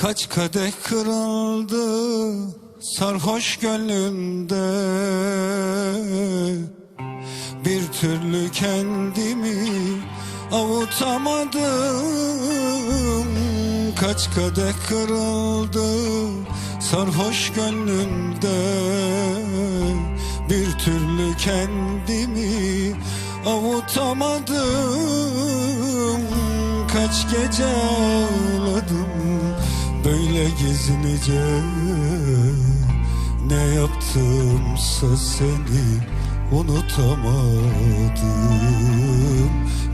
Kaç kadeh kırıldı sarhoş gönlümde. Bir türlü kendimi avutamadım. Kaç kadeh kırıldı sarhoş gönlümde. Bir türlü kendimi avutamadım. Kaç gece ağladım böyle gizlice Ne yaptımsa seni unutamadım.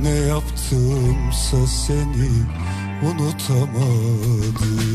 Ne yaptımsa seni unutamadım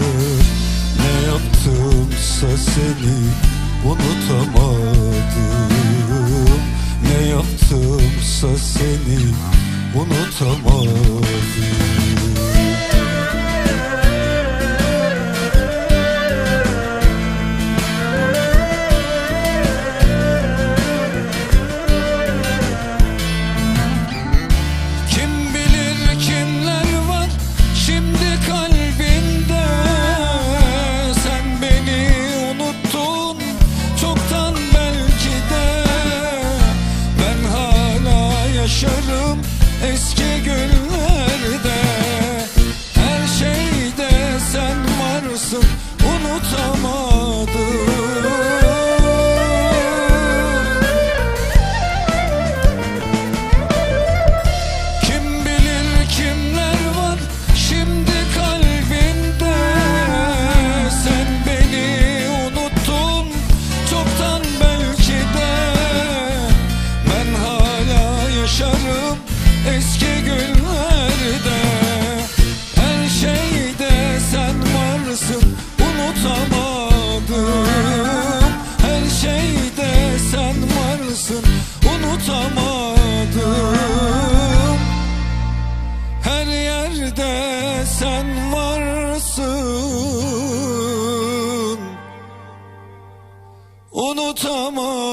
yaptımsa seni unutamadım. Ne yaptımsa seni unutamadım varsın Unutamadım